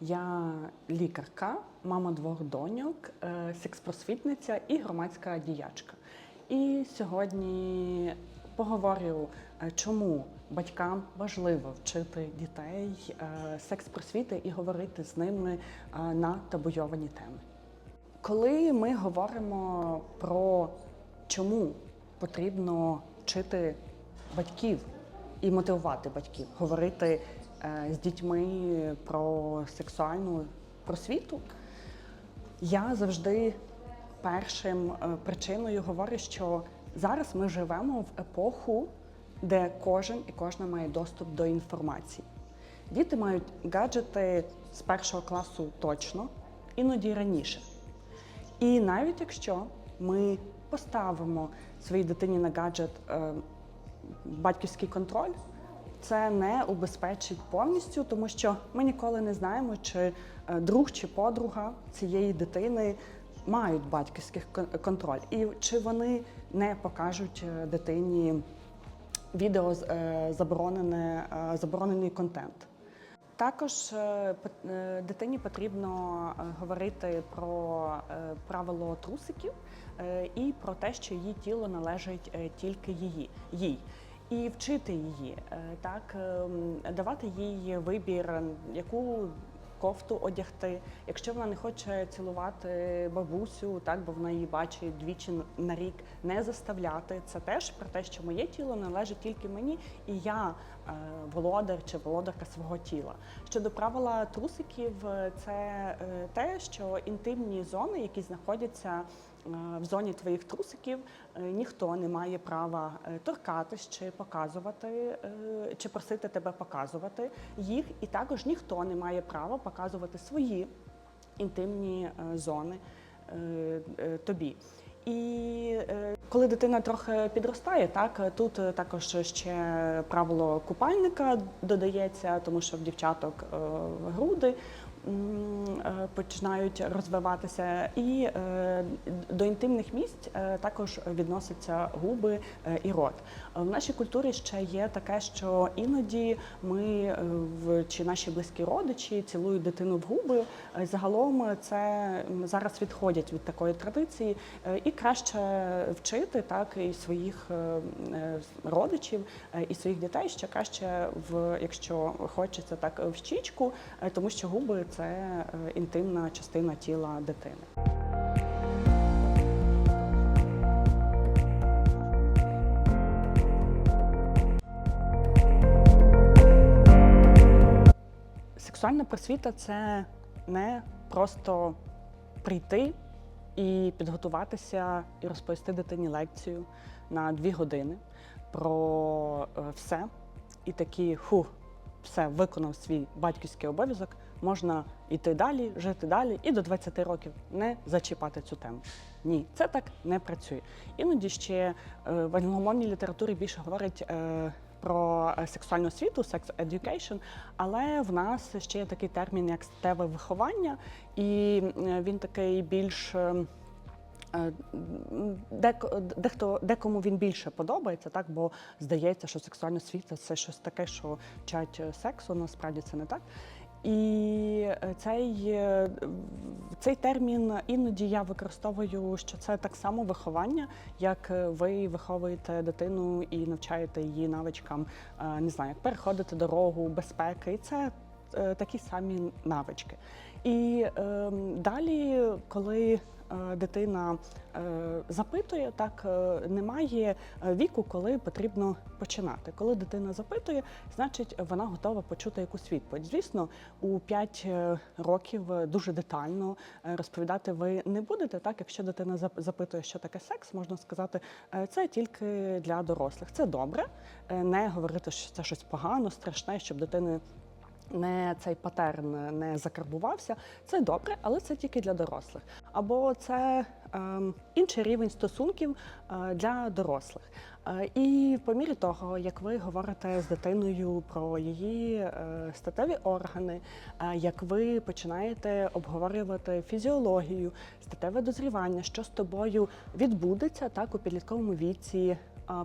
Я лікарка, мама двох доньок, е, секс-просвітниця і громадська діячка. І сьогодні поговорю, е, чому батькам важливо вчити дітей е, секс-просвіти і говорити з ними на табуйовані теми. Коли ми говоримо про чому потрібно вчити батьків і мотивувати батьків, говорити з дітьми про сексуальну просвіту, я завжди першим е, причиною говорю, що зараз ми живемо в епоху, де кожен і кожна має доступ до інформації. Діти мають гаджети з першого класу точно, іноді раніше. І навіть якщо ми поставимо своїй дитині на гаджет е, батьківський контроль, це не убезпечить повністю, тому що ми ніколи не знаємо, чи е, друг чи подруга цієї дитини мають батьківський кон- контроль, і чи вони не покажуть е, дитині відео е, заборонене, заборонений контент. Також дитині потрібно говорити про правило трусиків і про те, що її тіло належить тільки її їй. І вчити її, е, так ем, давати їй вибір, яку кофту одягти. Якщо вона не хоче цілувати бабусю, так бо вона її бачить двічі на рік, не заставляти. Це теж про те, що моє тіло належить тільки мені, і я е, володар чи володарка свого тіла. Щодо правила трусиків, е, це те, що інтимні зони, які знаходяться в зоні твоїх трусиків, е, ніхто не має права е, торкатись чи показувати, е, чи просити тебе показувати їх, і також ніхто не має права показувати свої інтимні е, зони е, е, тобі. І е, коли дитина трохи підростає, так е, тут е, також ще правило купальника додається, тому що в дівчаток е, груди е, починають розвиватися, і е, до інтимних місць е, також відносяться губи е, і рот. Е, В нашій культурі ще є таке, що іноді ми е, чи наші близькі родичі цілують дитину в губи. Е, Загалом це зараз відходять від такої традиції, е, і краще вчити так і своїх е, е, родичів е, і своїх дітей ще краще в якщо хочеться так в щічку, е, тому що губи це е, інтимна частина тіла дитини. Сексуальна просвіта це не просто прийти і підготуватися і розповісти дитині лекцію на дві години про е, все. І такі ху, все виконав свій батьківський обов'язок. Можна йти далі, жити далі і до 20 років не зачіпати цю тему. Ні, це так не працює. Іноді ще е, в англомовній літературі більше говорять е, про е, сексуальну освіту, sex education, але в нас ще є такий термін, як статеве виховання, і він такий більш. Е, дехто декому він більше подобається, так бо здається, що сексуальна освіта це щось таке, що вчать е, сексу. Насправді це не так. І е, цей, цей термін іноді я використовую, що це так само виховання, як ви виховуєте дитину і навчаєте її навичкам, не знаю, як переходити дорогу, безпеки. І це такі самі навички. І е, далі, коли дитина е, запитує, так е, немає е, віку, коли потрібно починати. Коли дитина запитує, значить вона готова почути якусь відповідь. Звісно, у 5 е, років е, дуже детально е, розповідати ви не будете. Так, якщо дитина запитує, що таке секс, можна сказати, е, це тільки для дорослих. Це добре, е, не говорити, що це щось погано, страшне, щоб дитини не цей патерн не закарбувався, це добре, але це тільки для дорослих. Або це ем, інший рівень стосунків е, для дорослих. Е, і по мірі того, як ви говорите з дитиною про її е, статеві органи, е, як ви починаєте обговорювати фізіологію, статеве дозрівання, що з тобою відбудеться так у підлітковому віці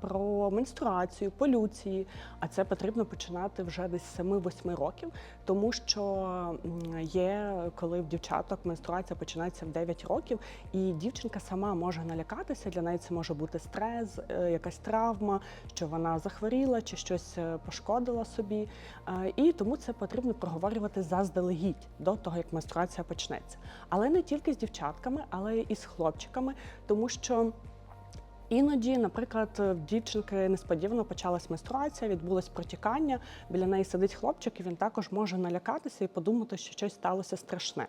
про менструацію, полюції. А це потрібно починати вже десь з 7-8 років, тому що є коли в дівчаток менструація починається в 9 років, і дівчинка сама може налякатися. Для неї це може бути стрес, е, якась травма, що вона захворіла чи щось е, пошкодила собі. І тому це потрібно проговорювати заздалегідь до того, як менструація почнеться. Але не тільки з дівчатками, але і з хлопчиками, тому що. Іноді, наприклад, в дівчинки несподівано почалась менструація, відбулось протікання. Біля неї сидить хлопчик, і він також може налякатися і подумати, що щось сталося страшне.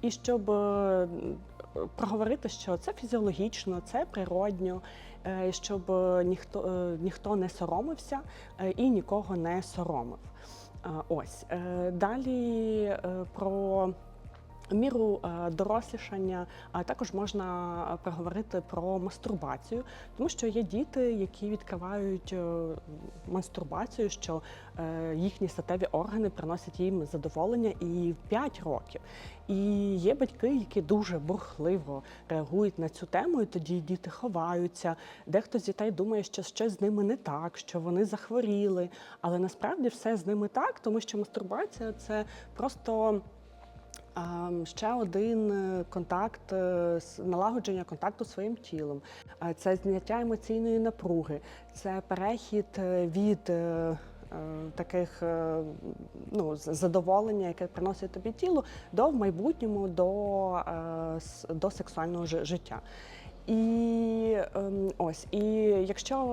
І щоб е, проговорити, що це фізіологічно, це природньо, е, щоб е, ніхто, е, ніхто не соромився е, і нікого не соромив. Е, Ось Е, далі е, про міру е, дорослішання, також можна проговорити про мастурбацію, тому що є діти, які відкривають е, мастурбацію, що е, їхні статеві органи приносять їм задоволення і в 5 років. І є батьки, які дуже бурхливо реагують на цю тему, і тоді діти ховаються. Дехто з дітей думає, що щось з ними не так, що вони захворіли. Але насправді все з ними так, тому що мастурбація це просто. Ще один е, контакт, е, налагодження контакту з своїм тілом, це зняття емоційної напруги, це перехід е, від таких ну, задоволення, яке приносить тобі тіло, до в майбутньому до, до сексуального жи- життя. І ем, ось, і якщо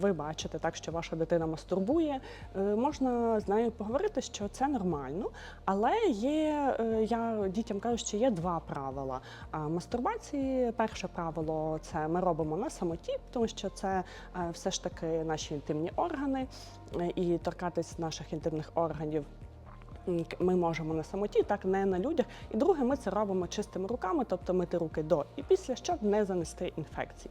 ви бачите так, що ваша дитина мастурбує, е, можна з нею поговорити, що це нормально. Але є, е, я дітям кажу, що є два правила мастурбації. Перше правило це ми робимо на самоті, тому що це е, все ж таки наші інтимні органи, і торкатись наших інтимних органів. Ми можемо на самоті, так не на людях. І друге, ми це робимо чистими руками, тобто мити руки до і після, щоб не занести інфекцій.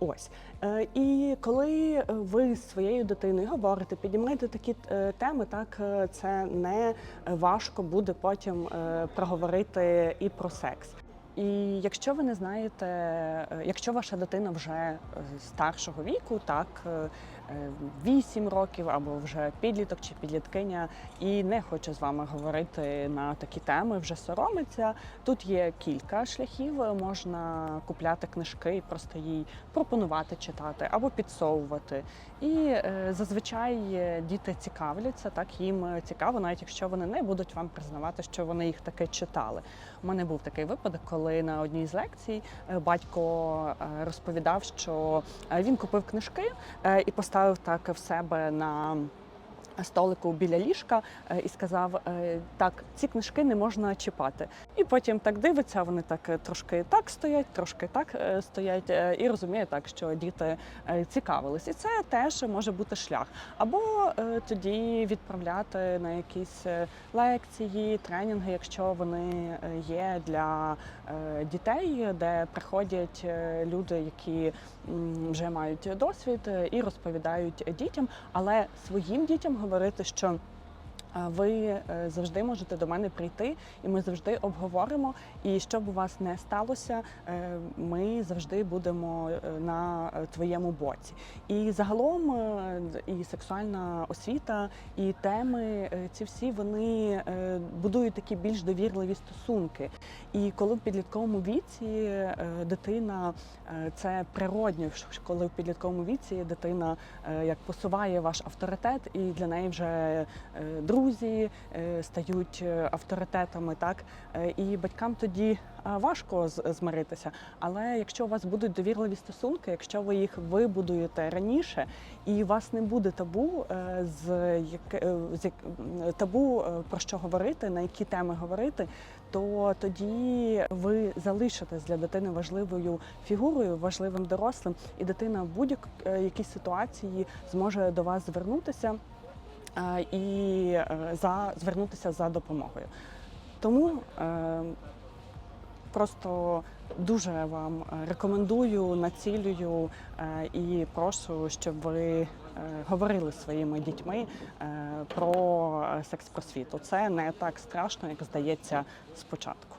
Ось Е, і коли ви з своєю дитиною говорите, піднімаєте такі е, теми, так е, це не важко буде потім е, проговорити і про секс. І якщо ви не знаєте, е, якщо ваша дитина вже е, старшого віку, так е, е, 8 років або вже підліток чи підліткиня, і не хоче з вами говорити на такі теми, вже соромиться. Тут є кілька шляхів. Можна купляти книжки і просто їй пропонувати читати або підсовувати. І е, зазвичай е, діти цікавляться, так їм е, цікаво, навіть якщо вони не будуть вам признавати, що вони їх таки читали. У мене був такий випадок, коли на одній з лекцій е, батько е, розповідав, що е, він купив книжки е, і поставив так в себе на. Столику біля ліжка е, і сказав: е, так, ці книжки не можна чіпати. І потім так дивиться, вони так е, трошки так стоять, трошки так стоять, і розуміє так, що діти цікавились. І це теж може бути шлях. Або тоді відправляти на якісь лекції, тренінги, якщо вони є для дітей, де приходять люди, які вже мають досвід і розповідають дітям, але своїм дітям говорити, що. Ви е, завжди можете до мене прийти, і ми завжди обговоримо. І щоб у вас не сталося, е, ми завжди будемо е, на твоєму боці. І загалом і сексуальна освіта, і теми ці всі вони будують такі більш довірливі стосунки. І коли в підлітковому віці дитина це природньо, коли в підлітковому віці дитина як посуває ваш авторитет, і для неї вже е, друзі е, стають е, авторитетами, так Е, і батькам тоді важко змиритися. Але якщо у вас будуть довірливі стосунки, якщо ви їх вибудуєте раніше, і у вас не буде табу з як з табу про що говорити, на які теми говорити, то тоді ви залишитесь для дитини важливою фігурою, важливим дорослим, і дитина в будь-якій ситуації зможе до вас звернутися і е, за звернутися за допомогою. Тому е, просто дуже вам е, рекомендую, націлюю е, і прошу, щоб ви е, говорили своїми дітьми е, про е, секс-просвіту. Це не так страшно, як здається спочатку.